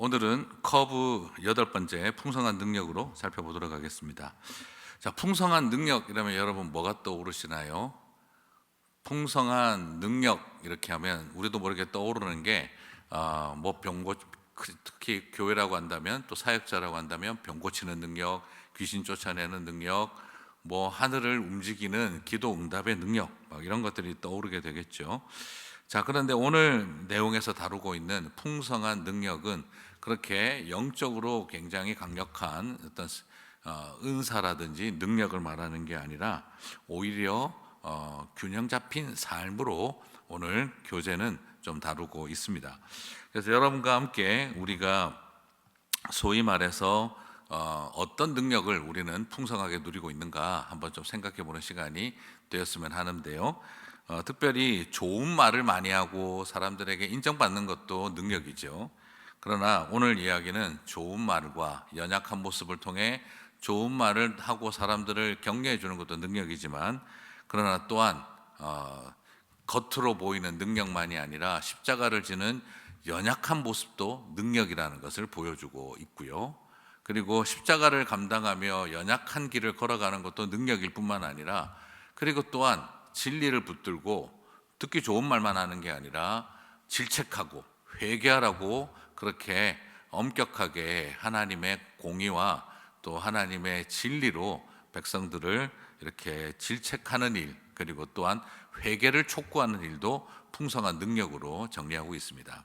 오늘은 커브 여덟 번째 풍성한 능력으로 살펴보도록 하겠습니다. 자, 풍성한 능력이라면 여러분 뭐가 떠오르시나요? 풍성한 능력 이렇게 하면 우리도 모르게 떠오르는 게뭐 병고 특히 교회라고 한다면 또 사역자라고 한다면 병 고치는 능력, 귀신 쫓아내는 능력, 뭐 하늘을 움직이는 기도 응답의 능력 막 이런 것들이 떠오르게 되겠죠. 자, 그런데 오늘 내용에서 다루고 있는 풍성한 능력은 그렇게 영적으로 굉장히 강력한 어떤 어, 은사라든지 능력을 말하는 게 아니라 오히려 어, 균형 잡힌 삶으로 오늘 교재는 좀 다루고 있습니다. 그래서 여러분과 함께 우리가 소위 말해서 어, 어떤 능력을 우리는 풍성하게 누리고 있는가 한번 좀 생각해 보는 시간이 되었으면 하는데요. 어, 특별히 좋은 말을 많이 하고 사람들에게 인정받는 것도 능력이죠. 그러나 오늘 이야기는 좋은 말과 연약한 모습을 통해 좋은 말을 하고 사람들을 격려해 주는 것도 능력이지만 그러나 또한 어, 겉으로 보이는 능력만이 아니라 십자가를 지는 연약한 모습도 능력이라는 것을 보여주고 있고요. 그리고 십자가를 감당하며 연약한 길을 걸어가는 것도 능력일 뿐만 아니라 그리고 또한 진리를 붙들고 듣기 좋은 말만 하는 게 아니라 질책하고 회개하라고 그렇게 엄격하게 하나님의 공의와 또 하나님의 진리로 백성들을 이렇게 질책하는 일 그리고 또한 회개를 촉구하는 일도 풍성한 능력으로 정리하고 있습니다.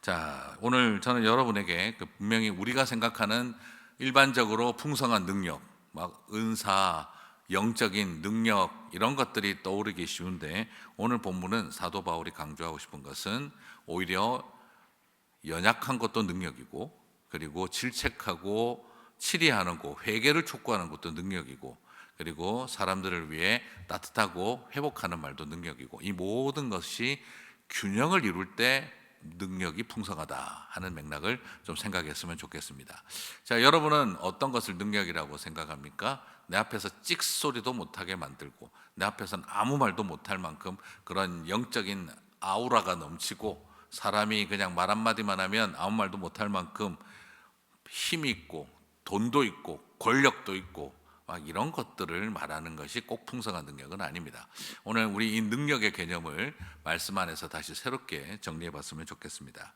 자, 오늘 저는 여러분에게 그 분명히 우리가 생각하는 일반적으로 풍성한 능력, 막 은사, 영적인 능력 이런 것들이 떠오르기 쉬운데 오늘 본문은 사도 바울이 강조하고 싶은 것은 오히려 연약한 것도 능력이고 그리고 질책하고 치리하는 것, 회개를 촉구하는 것도 능력이고 그리고 사람들을 위해 따뜻하고 회복하는 말도 능력이고 이 모든 것이 균형을 이룰 때 능력이 풍성하다 하는 맥락을 좀 생각했으면 좋겠습니다. 자, 여러분은 어떤 것을 능력이라고 생각합니까? 내 앞에서 찍소리도 못하게 만들고 내 앞에서는 아무 말도 못할 만큼 그런 영적인 아우라가 넘치고 사람이 그냥 말 한마디만 하면 아무 말도 못할 만큼 힘이 있고 돈도 있고 권력도 있고 막 이런 것들을 말하는 것이 꼭 풍성한 능력은 아닙니다. 오늘 우리 이 능력의 개념을 말씀 안에서 다시 새롭게 정리해 봤으면 좋겠습니다.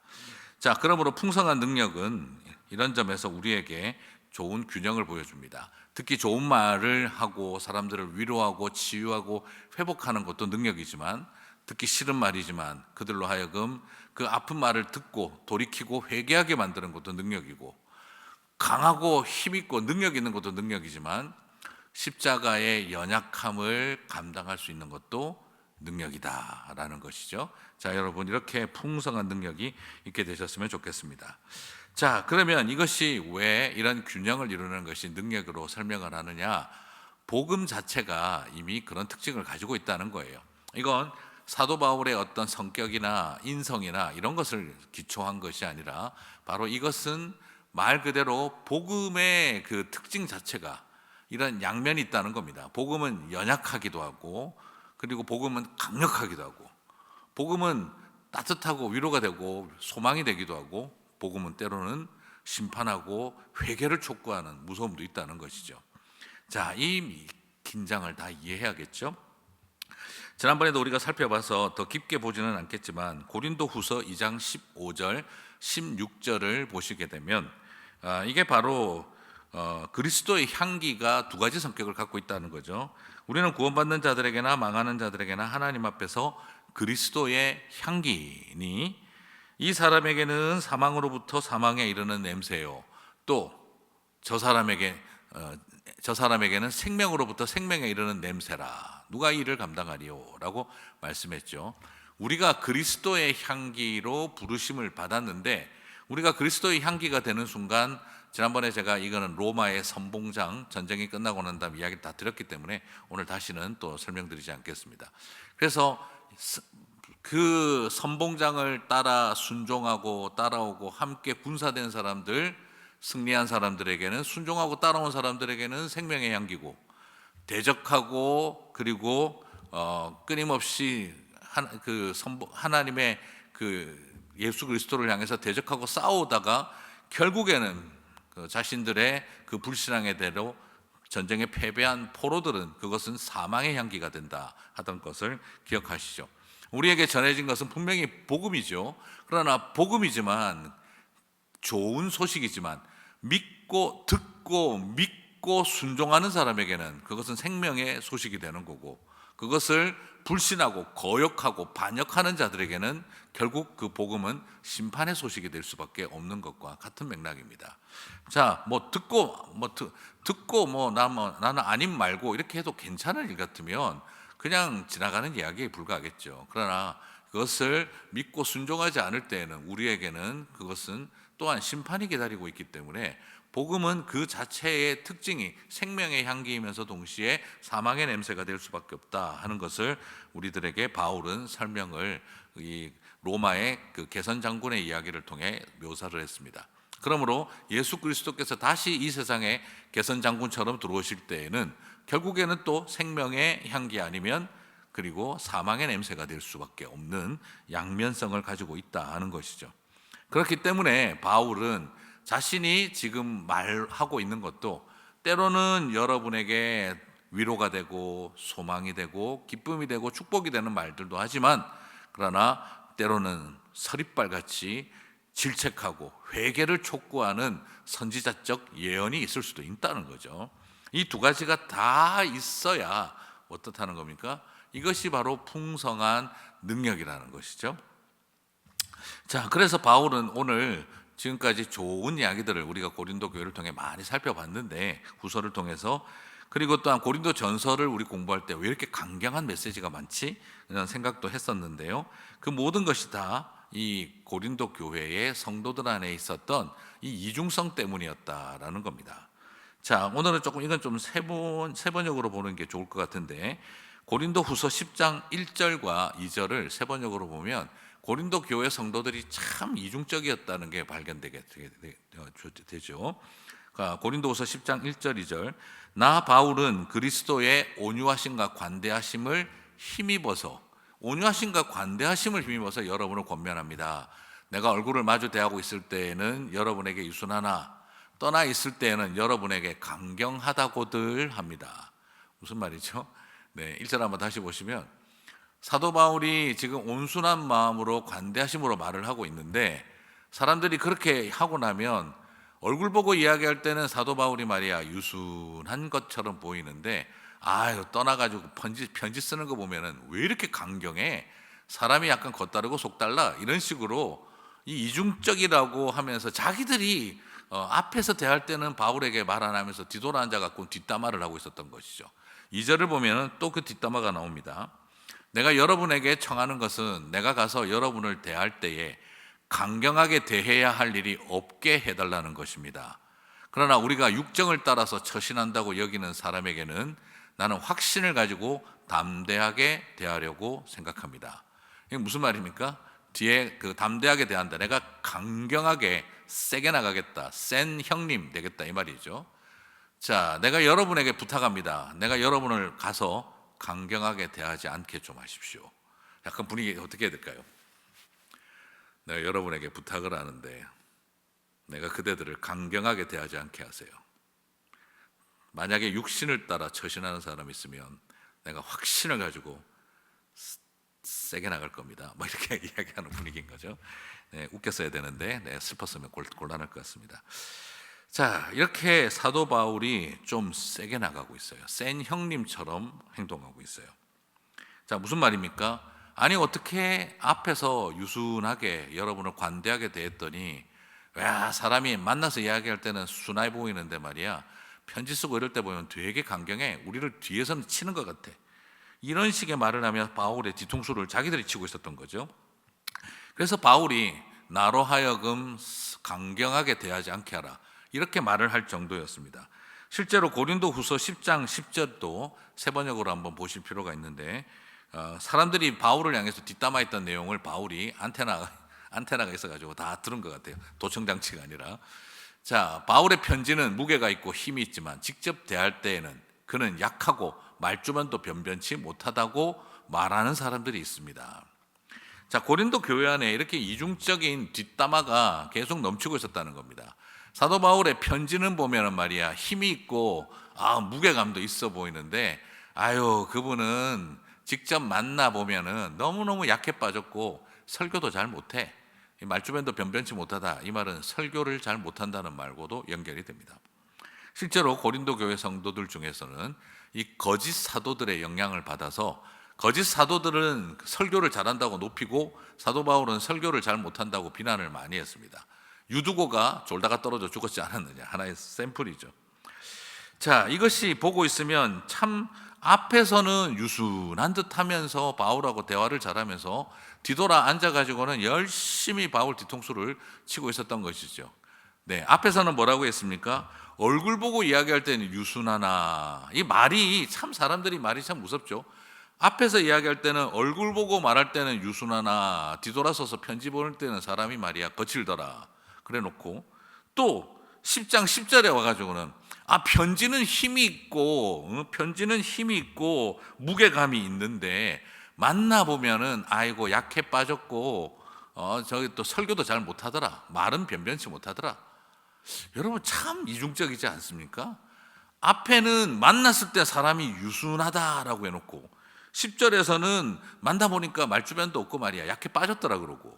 자, 그러므로 풍성한 능력은 이런 점에서 우리에게 좋은 균형을 보여줍니다. 특히 좋은 말을 하고 사람들을 위로하고 치유하고 회복하는 것도 능력이지만 듣기 싫은 말이지만 그들로 하여금 그 아픈 말을 듣고 돌이키고 회개하게 만드는 것도 능력이고 강하고 힘있고 능력 있는 것도 능력이지만 십자가의 연약함을 감당할 수 있는 것도 능력이다라는 것이죠. 자, 여러분 이렇게 풍성한 능력이 있게 되셨으면 좋겠습니다. 자, 그러면 이것이 왜 이런 균형을 이루는 것이 능력으로 설명을 하느냐? 복음 자체가 이미 그런 특징을 가지고 있다는 거예요. 이건 사도 바울의 어떤 성격이나 인성이나 이런 것을 기초한 것이 아니라 바로 이것은 말 그대로 복음의 그 특징 자체가 이런 양면이 있다는 겁니다. 복음은 연약하기도 하고 그리고 복음은 강력하기도 하고 복음은 따뜻하고 위로가 되고 소망이 되기도 하고 복음은 때로는 심판하고 회개를 촉구하는 무서움도 있다는 것이죠. 자, 이 긴장을 다 이해해야겠죠. 지난번에도 우리가 살펴봐서 더 깊게 보지는 않겠지만 고린도 후서 2장 15절, 16절을 보시게 되면 아, 이게 바로 어, 그리스도의 향기가 두 가지 성격을 갖고 있다는 거죠. 우리는 구원받는 자들에게나 망하는 자들에게나 하나님 앞에서 그리스도의 향기니 이 사람에게는 사망으로부터 사망에 이르는 냄새요. 또 저 사람에게 어, 저 사람에게는 생명으로부터 생명에 이르는 냄새라. 누가 이를 감당하리요 라고 말씀했죠. 우리가 그리스도의 향기로 부르심을 받았는데 우리가 그리스도의 향기가 되는 순간 지난번에 제가 이거는 로마의 선봉장 전쟁이 끝나고 난 다음 이야기를 다 드렸기 때문에 오늘 다시는 또 설명드리지 않겠습니다. 그래서 그 선봉장을 따라 순종하고 따라오고 함께 군사된 사람들 승리한 사람들에게는 순종하고 따라온 사람들에게는 생명의 향기고 대적하고 그리고 어, 끊임없이 한, 그 선보, 하나님의 그 예수 그리스도를 향해서 대적하고 싸우다가 결국에는 그 자신들의 그 불신앙의 대로 전쟁에 패배한 포로들은 그것은 사망의 향기가 된다 하던 것을 기억하시죠. 우리에게 전해진 것은 분명히 복음이죠. 그러나 복음이지만 좋은 소식이지만 믿고 듣고 믿고 순종하는 사람에게는 그것은 생명의 소식이 되는 거고 그것을 불신하고 거역하고 반역하는 자들에게는 결국 그 복음은 심판의 소식이 될 수밖에 없는 것과 같은 맥락입니다. 자, 뭐 듣고 뭐 듣, 듣고 뭐나 뭐 나는 아님 말고 이렇게 해도 괜찮은 일 같으면 그냥 지나가는 이야기에 불과하겠죠. 그러나 그것을 믿고 순종하지 않을 때에는 우리에게는 그것은 또한 심판이 기다리고 있기 때문에 복음은 그 자체의 특징이 생명의 향기이면서 동시에 사망의 냄새가 될 수밖에 없다 하는 것을 우리들에게 바울은 설명을 이 로마의 그 개선 장군의 이야기를 통해 묘사를 했습니다. 그러므로 예수 그리스도께서 다시 이 세상에 개선 장군처럼 들어오실 때에는 결국에는 또 생명의 향기 아니면 그리고 사망의 냄새가 될 수밖에 없는 양면성을 가지고 있다 하는 것이죠. 그렇기 때문에 바울은 자신이 지금 말하고 있는 것도 때로는 여러분에게 위로가 되고 소망이 되고 기쁨이 되고 축복이 되는 말들도 하지만 그러나 때로는 서리빨 같이 질책하고 회개를 촉구하는 선지자적 예언이 있을 수도 있다는 거죠. 이 두 가지가 다 있어야 어떻다는 겁니까? 이것이 바로 풍성한 능력이라는 것이죠. 자, 그래서 바울은 오늘 지금까지 좋은 이야기들을 우리가 고린도 교회를 통해 많이 살펴봤는데 후서를 통해서 그리고 또한 고린도 전서를 우리 공부할 때 왜 이렇게 강경한 메시지가 많지? 이런 생각도 했었는데요. 그 모든 것이 다 이 고린도 교회의 성도들 안에 있었던 이 이중성 때문이었다라는 겁니다. 자, 오늘은 조금 이건 좀 세번 세번역으로 보는 게 좋을 것 같은데 고린도 후서 10장 1절과 2절을 세번역으로 보면 고린도 교회 성도들이 참 이중적이었다는 게 발견되게 되죠. 고린도후서 10장 1절 2절 나 바울은 그리스도의 온유하심과 관대하심을 힘입어서 온유하심과 관대하심을 힘입어서 여러분을 권면합니다. 내가 얼굴을 마주 대하고 있을 때에는 여러분에게 유순하나 떠나 있을 때에는 여러분에게 강경하다고들 합니다. 무슨 말이죠? 네, 1절 한번 다시 보시면 사도 바울이 지금 온순한 마음으로 관대하심으로 말을 하고 있는데 사람들이 그렇게 하고 나면 얼굴 보고 이야기할 때는 사도 바울이 말이야 유순한 것처럼 보이는데 아유 떠나가지고 편지 편지 쓰는 거 보면은 왜 이렇게 강경해 사람이 약간 겉다르고 속달라 이런 식으로 이 이중적이라고 하면서 자기들이 어, 앞에서 대할 때는 바울에게 말 안 하면서 뒤돌아 앉아 갖고 뒷담화를 하고 있었던 것이죠. 2절을 보면은 또그 뒷담화가 나옵니다. 내가 여러분에게 청하는 것은 내가 가서 여러분을 대할 때에 강경하게 대해야 할 일이 없게 해달라는 것입니다. 그러나 우리가 육정을 따라서 처신한다고 여기는 사람에게는 나는 확신을 가지고 담대하게 대하려고 생각합니다. 이게 무슨 말입니까? 뒤에 그 담대하게 대한다. 내가 강경하게 세게 나가겠다. 센 형님 되겠다. 이 말이죠. 자, 내가 여러분에게 부탁합니다. 내가 여러분을 가서 강경하게 대하지 않게 좀 하십시오. 약간 분위기 어떻게 해야 될까요? 내가 여러분에게 부탁을 하는데 내가 그대들을 강경하게 대하지 않게 하세요. 만약에 육신을 따라 처신하는 사람이 있으면 내가 확신을 가지고 세게 나갈 겁니다. 뭐 이렇게 이야기하는 분위기인 거죠. 네, 웃겼어야 되는데 네, 슬펐으면 곤란할 것 같습니다. 자, 이렇게 사도 바울이 좀 세게 나가고 있어요. 센 형님처럼 행동하고 있어요. 자, 무슨 말입니까? 아니, 어떻게 앞에서 유순하게 여러분을 관대하게 대했더니, 야, 사람이 만나서 이야기할 때는 순하게 보이는데 말이야. 편지 쓰고 이럴 때 보면 되게 강경해. 우리를 뒤에서는 치는 것 같아. 이런 식의 말을 하며 바울의 뒤통수를 자기들이 치고 있었던 거죠. 그래서 바울이 나로 하여금 강경하게 대하지 않게 하라. 이렇게 말을 할 정도였습니다. 실제로 고린도 후서 10장 10절도 세 번역으로 한번 보실 필요가 있는데 어, 사람들이 바울을 향해서 뒷담화 했던 내용을 바울이 안테나 안테나가 있어가지고 다 들은 것 같아요. 도청 장치가 아니라 자 바울의 편지는 무게가 있고 힘이 있지만 직접 대할 때에는 그는 약하고 말주변도 변변치 못하다고 말하는 사람들이 있습니다. 자 고린도 교회 안에 이렇게 이중적인 뒷담화가 계속 넘치고 있었다는 겁니다. 사도 바울의 편지는 보면은 말이야 힘이 있고 아 무게감도 있어 보이는데 아유 그분은 직접 만나 보면은 너무 너무 약해 빠졌고 설교도 잘 못해 이 말주변도 변변치 못하다 이 말은 설교를 잘 못한다는 말고도 연결이 됩니다. 실제로 고린도 교회 성도들 중에서는 이 거짓 사도들의 영향을 받아서 거짓 사도들은 설교를 잘한다고 높이고 사도 바울은 설교를 잘 못한다고 비난을 많이 했습니다. 유두고가 졸다가 떨어져 죽었지 않았느냐 하나의 샘플이죠. 자, 이것이 보고 있으면 참 앞에서는 유순한 듯 하면서 바울하고 대화를 잘하면서 뒤돌아 앉아가지고는 열심히 바울 뒤통수를 치고 있었던 것이죠. 네, 앞에서는 뭐라고 했습니까? 얼굴 보고 이야기할 때는 유순하나. 이 말이 참 사람들이 말이 참 무섭죠. 앞에서 이야기할 때는 얼굴 보고 말할 때는 유순하나. 뒤돌아서서 편지 보낼 때는 사람이 말이야 거칠더라. 그래 놓고 또 10장 10절에 와가지고는 아 편지는 힘이 있고 어, 편지는 힘이 있고 무게감이 있는데 만나 보면은 아이고 약해 빠졌고 어 저기 또 설교도 잘 못하더라. 말은 변변치 못하더라. 여러분 참 이중적이지 않습니까? 앞에는 만났을 때 사람이 유순하다라고 해놓고 10절에서는 만나 보니까 말주변도 없고 말이야. 약해 빠졌더라 그러고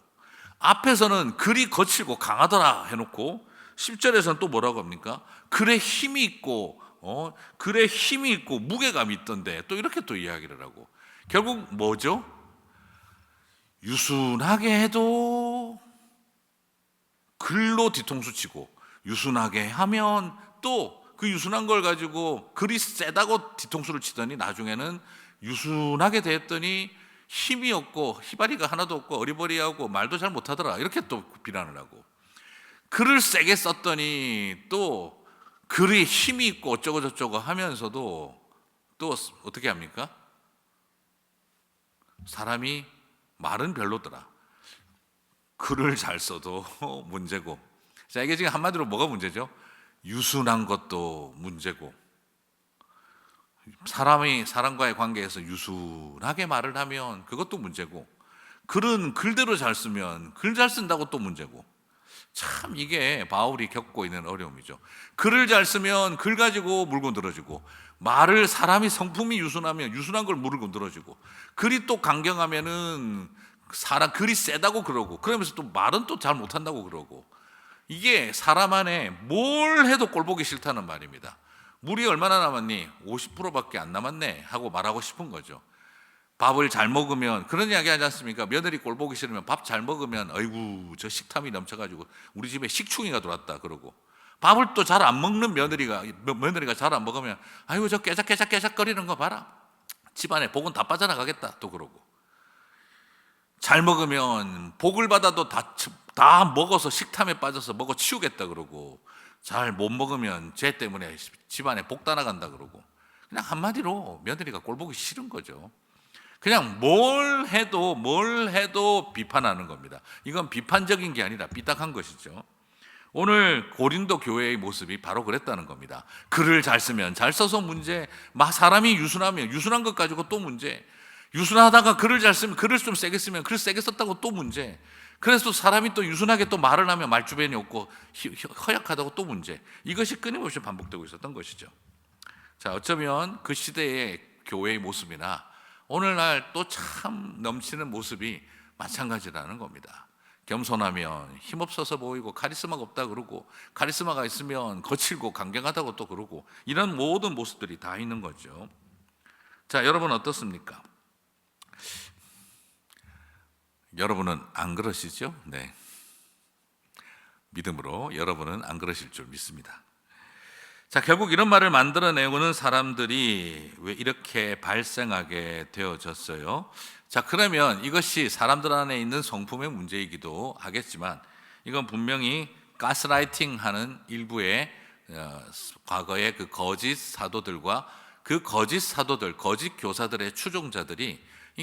앞에서는 글이 거칠고 강하더라 해놓고 10절에서는 또 뭐라고 합니까? 글에 힘이 있고 어 글에 힘이 있고 무게감이 있던데 또 이렇게 또 이야기를 하고 결국 뭐죠? 유순하게 해도 글로 뒤통수 치고 유순하게 하면 또 그 유순한 걸 가지고 글이 세다고 뒤통수를 치더니 나중에는 유순하게 됐더니 힘이 없고 희바리가 하나도 없고 어리버리하고 말도 잘 못하더라 이렇게 또 비난을 하고 글을 세게 썼더니 또 글이 힘이 있고 어쩌고 저쩌고 하면서도 또 어떻게 합니까? 사람이 말은 별로더라. 글을 잘 써도 문제고. 자, 이게 지금 한마디로 뭐가 문제죠? 유순한 것도 문제고. 사람이 사람과의 관계에서 유순하게 말을 하면 그것도 문제고. 글은 글대로 잘 쓰면 글 잘 쓴다고 또 문제고. 참 이게 바울이 겪고 있는 어려움이죠. 글을 잘 쓰면 글 가지고 물고 늘어지고 말을 사람이 성품이 유순하면 유순한 걸 물고 늘어지고 글이 또 강경하면은 사람 글이 세다고 그러고 그러면서 또 말은 또 잘 못한다고 그러고 이게 사람 안에 뭘 해도 꼴보기 싫다는 말입니다. 물이 얼마나 남았니? 50%밖에 안 남았네 하고 말하고 싶은 거죠. 밥을 잘 먹으면 그런 이야기 하지 않습니까? 며느리 꼴 보기 싫으면 밥 잘 먹으면 아이고 저 식탐이 넘쳐가지고 우리 집에 식충이가 들어왔다 그러고 밥을 또 잘 안 먹는 며느리가 며느리가 잘 안 먹으면 아이고 저 깨작깨작 깨작거리는 거 봐라 집안에 복은 다 빠져나가겠다 또 그러고 잘 먹으면 복을 받아도 다, 다 먹어서 식탐에 빠져서 먹어 치우겠다 그러고 잘 못 먹으면 죄 때문에 집안에 복 따나간다 그러고 그냥 한마디로 며느리가 꼴 보기 싫은 거죠. 그냥 뭘 해도 뭘 해도 비판하는 겁니다. 이건 비판적인 게 아니라 삐딱한 것이죠. 오늘 고린도 교회의 모습이 바로 그랬다는 겁니다. 글을 잘 쓰면 잘 써서 문제, 막 사람이 유순하면 유순한 것 가지고 또 문제. 유순하다가 글을 잘 쓰면 글을 좀 세게 쓰면 글 세게 썼다고 또 문제. 그래서 사람이 또 유순하게 또 말을 하면 말 주변이 없고 허약하다고 또 문제. 이것이 끊임없이 반복되고 있었던 것이죠. 자, 어쩌면 그 시대의 교회의 모습이나 오늘날 또 참 넘치는 모습이 마찬가지라는 겁니다. 겸손하면 힘없어서 보이고 카리스마가 없다 그러고 카리스마가 있으면 거칠고 강경하다고 또 그러고 이런 모든 모습들이 다 있는 거죠. 자, 여러분 어떻습니까? 여러분은 안 그러시죠? 네. 믿음으로 여러분은 안 그러실 줄 믿습니다. 자, 결국 이런 말을 만들어내고는 사람들이 왜 이렇게 발생하게 되어졌어요? 자, 그러면 이것이 사람들 안에 있는 성품의 문제이기도 하겠지만 이건 분명히 가스라이팅 하는 일부의 어, 과거의 그 거짓 사도들과 그 거짓 사도들, 거짓 교사들의 추종자들이 이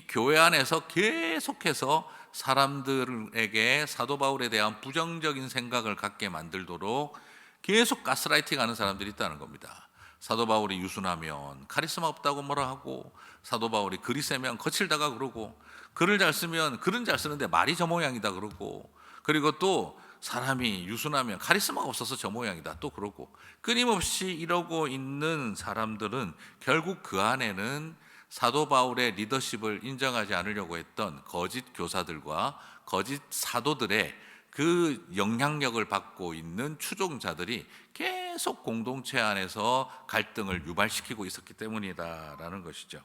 교회 안에서 계속해서 사람들에게 사도 바울에 대한 부정적인 생각을 갖게 만들도록 계속 가스라이팅 하는 사람들이 있다는 겁니다. 사도 바울이 유순하면 카리스마 없다고 뭐라 하고 사도 바울이 글이 세면 거칠다가 그러고 글을 잘 쓰면 글은 잘 쓰는데 말이 저 모양이다 그러고 그리고 또 사람이 유순하면 카리스마가 없어서 저 모양이다 또 그러고 끊임없이 이러고 있는 사람들은 결국 그 안에는 사도 바울의 리더십을 인정하지 않으려고 했던 거짓 교사들과 거짓 사도들의 그 영향력을 받고 있는 추종자들이 계속 공동체 안에서 갈등을 유발시키고 있었기 때문이다라는 것이죠.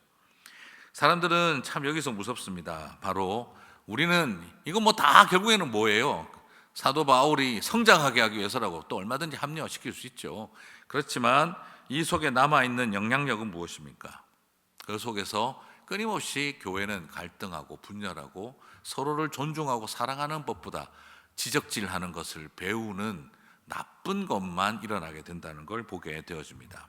사람들은 참 여기서 무섭습니다. 바로 우리는 이건 뭐 다 결국에는 뭐예요? 사도 바울이 성장하게 하기 위해서라고 또 얼마든지 합리화시킬 수 있죠. 그렇지만 이 속에 남아 있는 영향력은 무엇입니까? 그 속에서 끊임없이 교회는 갈등하고 분열하고 서로를 존중하고 사랑하는 법보다 지적질하는 것을 배우는 나쁜 것만 일어나게 된다는 걸 보게 되어집니다.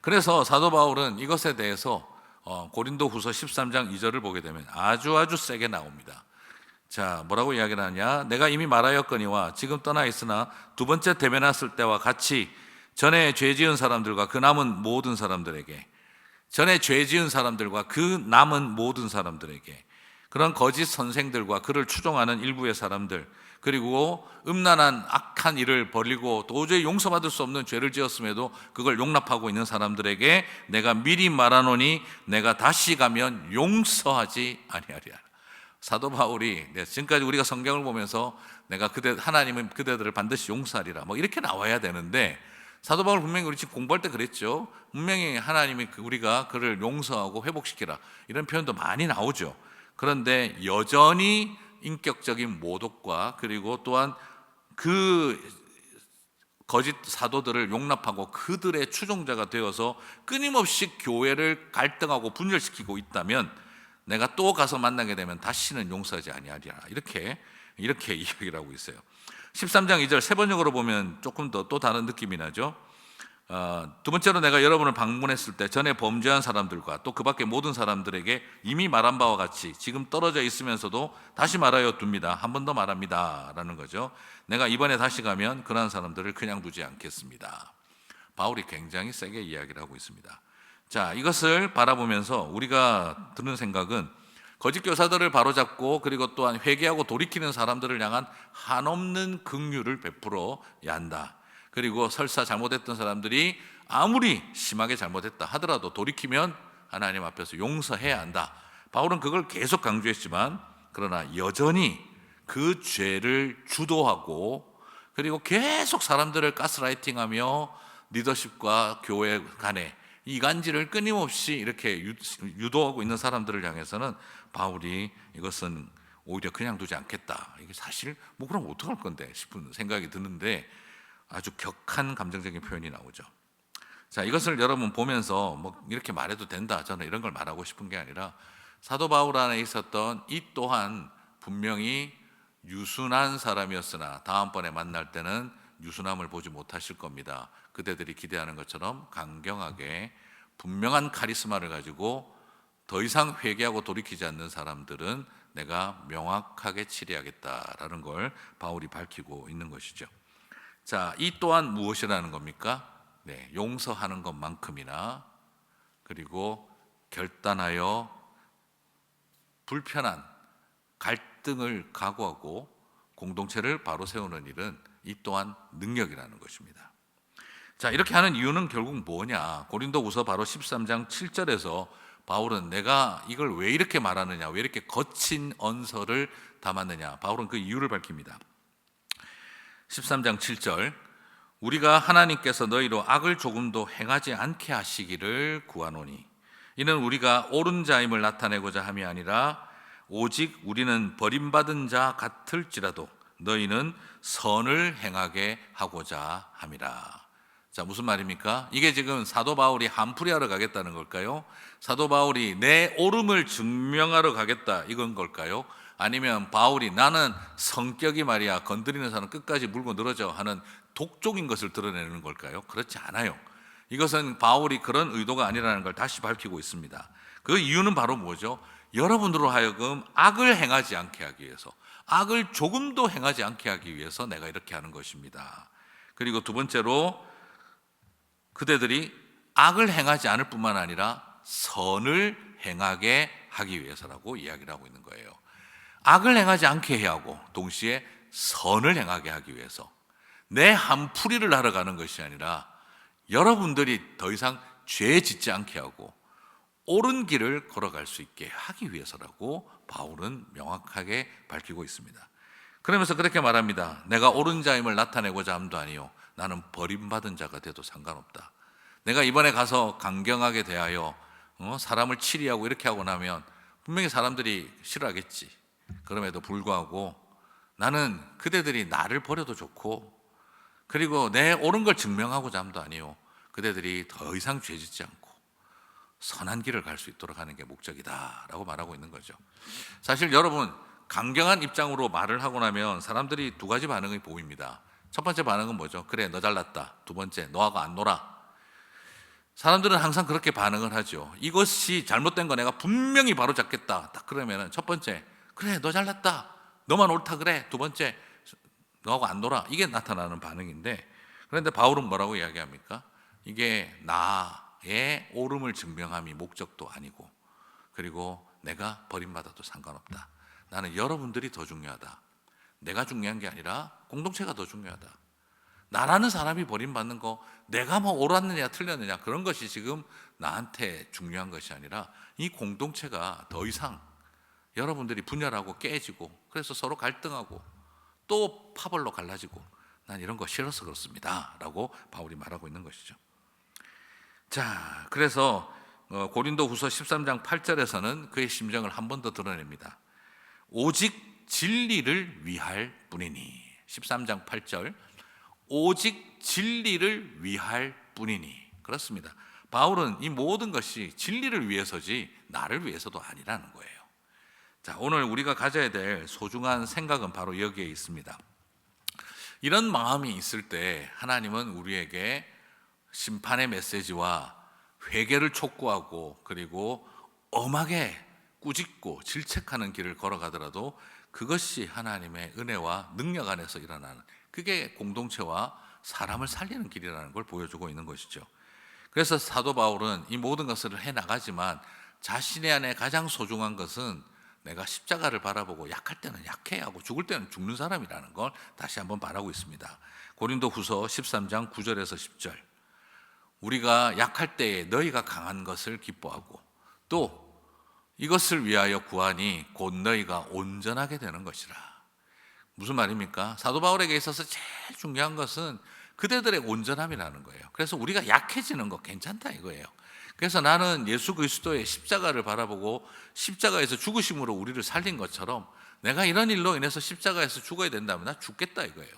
그래서 사도 바울은 이것에 대해서 어, 고린도 후서 13장 2절을 보게 되면 아주 아주 세게 나옵니다. 자, 뭐라고 이야기를 하냐? 내가 이미 말하였거니와 지금 떠나 있으나 두 번째 대면했을 때와 같이 전에 죄 지은 사람들과 그 남은 모든 사람들에게 전에 죄 지은 사람들과 그 남은 모든 사람들에게 그런 거짓 선생들과 그를 추종하는 일부의 사람들 그리고 음란한 악한 일을 벌이고 도저히 용서받을 수 없는 죄를 지었음에도 그걸 용납하고 있는 사람들에게 내가 미리 말하노니 내가 다시 가면 용서하지 아니하리라. 사도 바울이 네, 지금까지 우리가 성경을 보면서 내가 그대 하나님은 그대들을 반드시 용서하리라 뭐 이렇게 나와야 되는데 사도 바울 분명히 우리 지금 공부할 때 그랬죠. 분명히 하나님이 그 우리가 그를 용서하고 회복시키라 이런 표현도 많이 나오죠. 그런데 여전히 인격적인 모독과 그리고 또한 그 거짓 사도들을 용납하고 그들의 추종자가 되어서 끊임없이 교회를 갈등하고 분열시키고 있다면 내가 또 가서 만나게 되면 다시는 용서하지 아니하리라. 이렇게 이렇게 이야기를 하고 있어요. 13장 2절 세 번역으로 보면 조금 더 또 다른 느낌이 나죠. 어, 두 번째로 내가 여러분을 방문했을 때 전에 범죄한 사람들과 또 그 밖에 모든 사람들에게 이미 말한 바와 같이 지금 떨어져 있으면서도 다시 말하여 둡니다. 한 번 더 말합니다. 라는 거죠. 내가 이번에 다시 가면 그러한 사람들을 그냥 두지 않겠습니다. 바울이 굉장히 세게 이야기를 하고 있습니다. 자, 이것을 바라보면서 우리가 드는 생각은 거짓 교사들을 바로잡고 그리고 또한 회개하고 돌이키는 사람들을 향한 한없는 긍휼을 베풀어야 한다. 그리고 설사 잘못했던 사람들이 아무리 심하게 잘못했다 하더라도 돌이키면 하나님 앞에서 용서해야 한다. 바울은 그걸 계속 강조했지만 그러나 여전히 그 죄를 주도하고 그리고 계속 사람들을 가스라이팅하며 리더십과 교회 간에 이간질을 끊임없이 이렇게 유- 유도하고 있는 사람들을 향해서는 바울이 이것은 오히려 그냥 두지 않겠다. 이게 사실 뭐 그럼 어떡할 건데 싶은 생각이 드는데 아주 격한 감정적인 표현이 나오죠. 자, 이것을 여러분 보면서 뭐 이렇게 말해도 된다. 저는 이런 걸 말하고 싶은 게 아니라 사도 바울 안에 있었던 이 또한 분명히 유순한 사람이었으나 다음번에 만날 때는 유순함을 보지 못하실 겁니다. 그대들이 기대하는 것처럼 강경하게 분명한 카리스마를 가지고 더 이상 회개하고 돌이키지 않는 사람들은 내가 명확하게 치리하겠다라는 걸 바울이 밝히고 있는 것이죠. 자, 이 또한 무엇이라는 겁니까? 네, 용서하는 것만큼이나 그리고 결단하여 불편한 갈등을 각오하고 공동체를 바로 세우는 일은 이 또한 능력이라는 것입니다. 자, 이렇게 하는 이유는 결국 뭐냐? 고린도후서 바로 13장 7절에서 바울은 내가 이걸 왜 이렇게 말하느냐? 왜 이렇게 거친 언서를 담았느냐? 바울은 그 이유를 밝힙니다. 13장 7절 우리가 하나님께서 너희로 악을 조금도 행하지 않게 하시기를 구하노니 이는 우리가 옳은 자임을 나타내고자 함이 아니라 오직 우리는 버림받은 자 같을지라도 너희는 선을 행하게 하고자 함이라. 자, 무슨 말입니까? 이게 지금 사도 바울이 한풀이하러 가겠다는 걸까요? 사도 바울이 내 옳음을 증명하러 가겠다 이건 걸까요? 아니면 바울이 나는 성격이 말이야 건드리는 사람 끝까지 물고 늘어져 하는 독종인 것을 드러내는 걸까요? 그렇지 않아요. 이것은 바울이 그런 의도가 아니라는 걸 다시 밝히고 있습니다. 그 이유는 바로 뭐죠? 여러분으로 하여금 악을 행하지 않게 하기 위해서, 악을 조금도 행하지 않게 하기 위해서 내가 이렇게 하는 것입니다. 그리고 두 번째로 그대들이 악을 행하지 않을 뿐만 아니라 선을 행하게 하기 위해서라고 이야기를 하고 있는 거예요. 악을 행하지 않게 해야 하고 동시에 선을 행하게 하기 위해서 내 한풀이를 하러 가는 것이 아니라 여러분들이 더 이상 죄 짓지 않게 하고 옳은 길을 걸어갈 수 있게 하기 위해서라고 바울은 명확하게 밝히고 있습니다. 그러면서 그렇게 말합니다. 내가 옳은 자임을 나타내고자 함도 아니요. 나는 버림받은 자가 돼도 상관없다. 내가 이번에 가서 강경하게 대하여 어, 사람을 치리하고 이렇게 하고 나면 분명히 사람들이 싫어하겠지. 그럼에도 불구하고 나는 그대들이 나를 버려도 좋고 그리고 내 옳은 걸 증명하고자 함도 아니요. 그대들이 더 이상 죄짓지 않고 선한 길을 갈 수 있도록 하는 게 목적이다라고 말하고 있는 거죠. 사실 여러분 강경한 입장으로 말을 하고 나면 사람들이 두 가지 반응이 보입니다. 첫 번째 반응은 뭐죠? 그래 너 잘났다. 두 번째 너하고 안 놀아. 사람들은 항상 그렇게 반응을 하죠. 이것이 잘못된 거 내가 분명히 바로 잡겠다. 딱 그러면은 첫 번째 그래 너 잘났다. 너만 옳다 그래. 두 번째 너하고 안 놀아. 이게 나타나는 반응인데 그런데 바울은 뭐라고 이야기합니까? 이게 나의 옳음을 증명함이 목적도 아니고 그리고 내가 버림받아도 상관없다. 나는 여러분들이 더 중요하다. 내가 중요한 게 아니라 공동체가 더 중요하다. 나라는 사람이 버림받는 거 내가 뭐 옳았느냐 틀렸느냐 그런 것이 지금 나한테 중요한 것이 아니라 이 공동체가 더 이상 여러분들이 분열하고 깨지고 그래서 서로 갈등하고 또 파벌로 갈라지고 난 이런 거 싫어서 그렇습니다. 라고 바울이 말하고 있는 것이죠. 자, 그래서 어, 고린도 후서 13장 8절에서는 그의 심정을 한 번 더 드러냅니다. 오직 진리를 위할 뿐이니. 13장 8절. 오직 진리를 위할 뿐이니. 그렇습니다. 바울은 이 모든 것이 진리를 위해서지 나를 위해서도 아니라는 거예요. 자, 오늘 우리가 가져야 될 소중한 생각은 바로 여기에 있습니다. 이런 마음이 있을 때 하나님은 우리에게 심판의 메시지와 회개를 촉구하고 그리고 엄하게 꾸짖고 질책하는 길을 걸어가더라도 그것이 하나님의 은혜와 능력 안에서 일어나는 그게 공동체와 사람을 살리는 길이라는 걸 보여주고 있는 것이죠. 그래서 사도 바울은 이 모든 것을 해 나가지만 자신의 안에 가장 소중한 것은 내가 십자가를 바라보고 약할 때는 약해야 하고 죽을 때는 죽는 사람이라는 걸 다시 한번 말하고 있습니다. 고린도 후서 13장 9절에서 10절. 우리가 약할 때에 너희가 강한 것을 기뻐하고 또 이것을 위하여 구하니 곧 너희가 온전하게 되는 것이라. 무슨 말입니까? 사도 바울에게 있어서 제일 중요한 것은 그대들의 온전함이라는 거예요. 그래서 우리가 약해지는 거 괜찮다 이거예요. 그래서 나는 예수 그리스도의 십자가를 바라보고 십자가에서 죽으심으로 우리를 살린 것처럼 내가 이런 일로 인해서 십자가에서 죽어야 된다면 나 죽겠다 이거예요.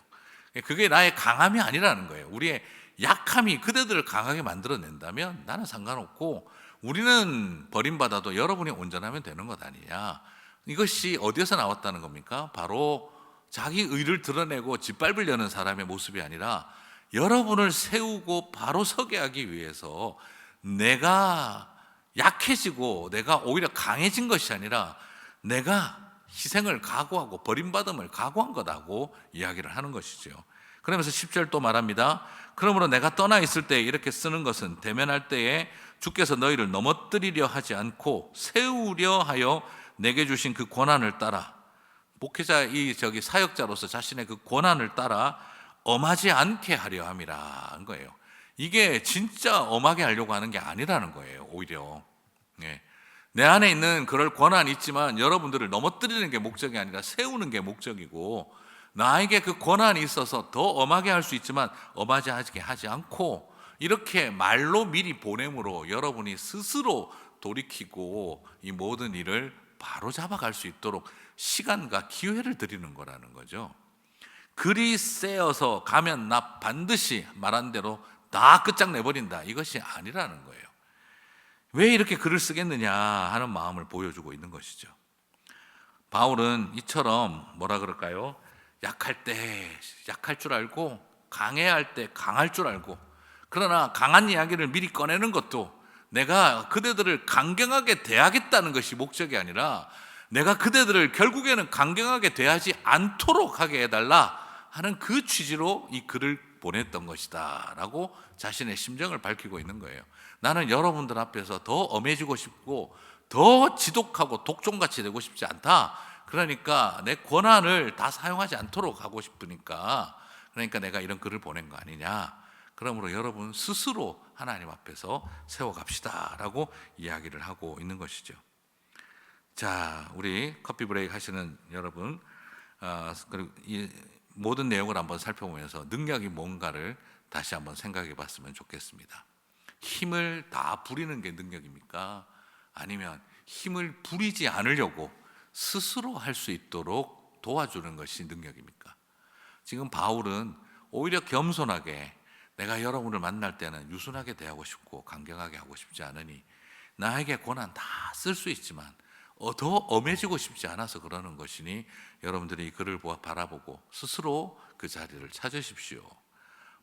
그게 나의 강함이 아니라는 거예요. 우리의 약함이 그대들을 강하게 만들어낸다면 나는 상관없고 우리는 버림받아도 여러분이 온전하면 되는 것 아니냐. 이것이 어디에서 나왔다는 겁니까? 바로 자기 의를 드러내고 짓밟으려는 사람의 모습이 아니라 여러분을 세우고 바로 서게 하기 위해서 내가 약해지고 내가 오히려 강해진 것이 아니라 내가 희생을 각오하고 버림받음을 각오한 거다고 이야기를 하는 것이죠. 그러면서 10절 또 말합니다. 그러므로 내가 떠나 있을 때 이렇게 쓰는 것은 대면할 때에 주께서 너희를 넘어뜨리려 하지 않고 세우려 하여 내게 주신 그 권한을 따라 목회자 이 저기 사역자로서 자신의 그 권한을 따라 엄하지 않게 하려 함이라는 거예요. 이게 진짜 엄하게 하려고 하는 게 아니라는 거예요. 오히려 예. 내 안에 있는 그럴 권한이 있지만 여러분들을 넘어뜨리는 게 목적이 아니라 세우는 게 목적이고 나에게 그 권한이 있어서 더 엄하게 할 수 있지만 엄하지 하지 않고 이렇게 말로 미리 보냄으로 여러분이 스스로 돌이키고 이 모든 일을 바로 잡아갈 수 있도록 시간과 기회를 드리는 거라는 거죠. 글이 세어서 가면 나 반드시 말한 대로 다 끝장내버린다. 이것이 아니라는 거예요. 왜 이렇게 글을 쓰겠느냐 하는 마음을 보여주고 있는 것이죠. 바울은 이처럼 뭐라 그럴까요? 약할 때 약할 줄 알고 강해야 할때 강할 줄 알고 그러나 강한 이야기를 미리 꺼내는 것도 내가 그대들을 강경하게 대하겠다는 것이 목적이 아니라 내가 그대들을 결국에는 강경하게 대하지 않도록 하게 해달라 하는 그 취지로 이 글을 보냈던 것이다 라고 자신의 심정을 밝히고 있는 거예요. 나는 여러분들 앞에서 더 엄해지고 싶고 더 지독하고 독종같이 되고 싶지 않다. 그러니까 내 권한을 다 사용하지 않도록 하고 싶으니까 그러니까 내가 이런 글을 보낸 거 아니냐. 그러므로 여러분 스스로 하나님 앞에서 세워갑시다 라고 이야기를 하고 있는 것이죠. 자, 우리 커피 브레이크 하시는 여러분, 아, 그리고 이 모든 내용을 한번 살펴보면서 능력이 뭔가를 다시 한번 생각해 봤으면 좋겠습니다. 힘을 다 부리는 게 능력입니까? 아니면 힘을 부리지 않으려고 스스로 할 수 있도록 도와주는 것이 능력입니까? 지금 바울은 오히려 겸손하게 내가 여러분을 만날 때는 유순하게 대하고 싶고 강경하게 하고 싶지 않으니 나에게 고난 다쓸 수 있지만 어, 더 엄해지고 싶지 않아서 그러는 것이니 여러분들이 이 글을 보아 바라보고 스스로 그 자리를 찾으십시오.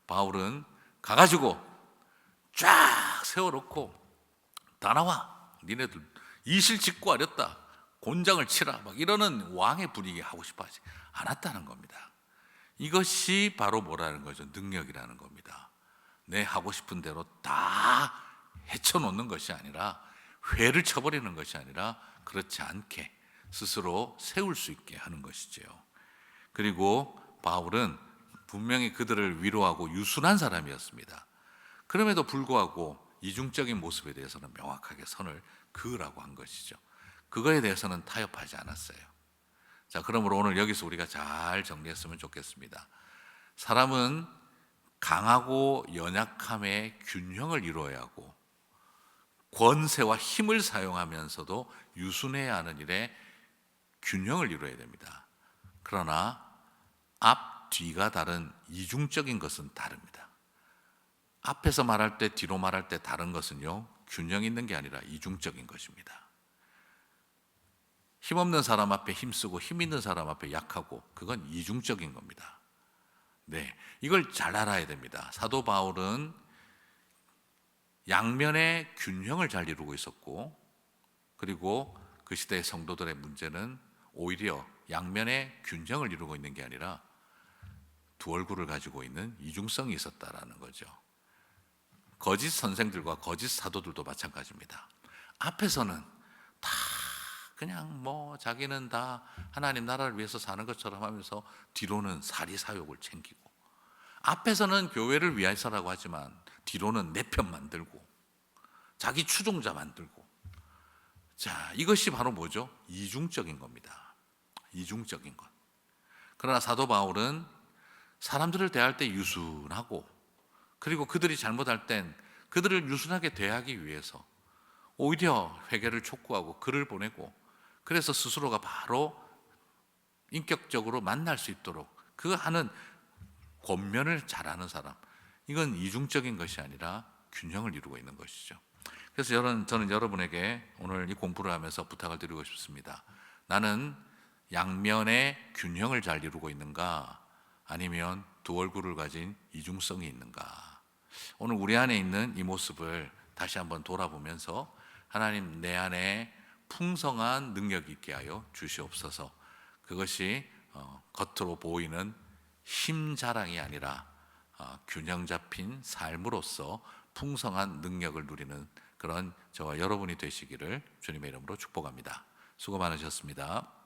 바울은 가가지고 쫙 세워놓고 다 나와 니네들 이실 짓고 하렸다 곤장을 치라 막 이러는 왕의 분위기 하고 싶어하지 않았다는 겁니다. 이것이 바로 뭐라는 거죠? 능력이라는 겁니다. 내 하고 싶은 대로 다 헤쳐놓는 것이 아니라 회를 쳐버리는 것이 아니라 그렇지 않게 스스로 세울 수 있게 하는 것이지요. 그리고 바울은 분명히 그들을 위로하고 유순한 사람이었습니다. 그럼에도 불구하고 이중적인 모습에 대해서는 명확하게 선을 그으라고 한 것이죠. 그거에 대해서는 타협하지 않았어요. 자, 그러므로 오늘 여기서 우리가 잘 정리했으면 좋겠습니다. 사람은 강하고 연약함의 균형을 이루어야 하고 권세와 힘을 사용하면서도 유순해야 하는 일에 균형을 이루어야 됩니다. 그러나 앞, 뒤가 다른 이중적인 것은 다릅니다. 앞에서 말할 때, 뒤로 말할 때 다른 것은요, 균형 있는 게 아니라 이중적인 것입니다. 힘없는 사람 앞에 힘쓰고 힘 있는 사람 앞에 약하고 그건 이중적인 겁니다. 네. 이걸 잘 알아야 됩니다. 사도 바울은 양면의 균형을 잘 이루고 있었고 그리고 그 시대의 성도들의 문제는 오히려 양면의 균형을 이루고 있는 게 아니라 두 얼굴을 가지고 있는 이중성이 있었다라는 거죠. 거짓 선생들과 거짓 사도들도 마찬가지입니다. 앞에서는 다 그냥 뭐 자기는 다 하나님 나라를 위해서 사는 것처럼 하면서 뒤로는 사리 사욕을 챙기고 앞에서는 교회를 위해서라고 하지만 뒤로는 내 편 만들고 자기 추종자 만들고 자 이것이 바로 뭐죠? 이중적인 겁니다. 이중적인 것. 그러나 사도 바울은 사람들을 대할 때 유순하고 그리고 그들이 잘못할 땐 그들을 유순하게 대하기 위해서 오히려 회개를 촉구하고 글을 보내고 그래서 스스로가 바로 인격적으로 만날 수 있도록 그 하는 권면을 잘하는 사람 이건 이중적인 것이 아니라 균형을 이루고 있는 것이죠. 그래서 여러분 저는 여러분에게 오늘 이 공부를 하면서 부탁을 드리고 싶습니다. 나는 양면의 균형을 잘 이루고 있는가 아니면 두 얼굴을 가진 이중성이 있는가 오늘 우리 안에 있는 이 모습을 다시 한번 돌아보면서 하나님 내 안에 풍성한 능력 있게 하여 주시옵소서. 그것이 어, 겉으로 보이는 힘 자랑이 아니라 어, 균형 잡힌 삶으로서 풍성한 능력을 누리는 그런 저와 여러분이 되시기를 주님의 이름으로 축복합니다. 수고 많으셨습니다.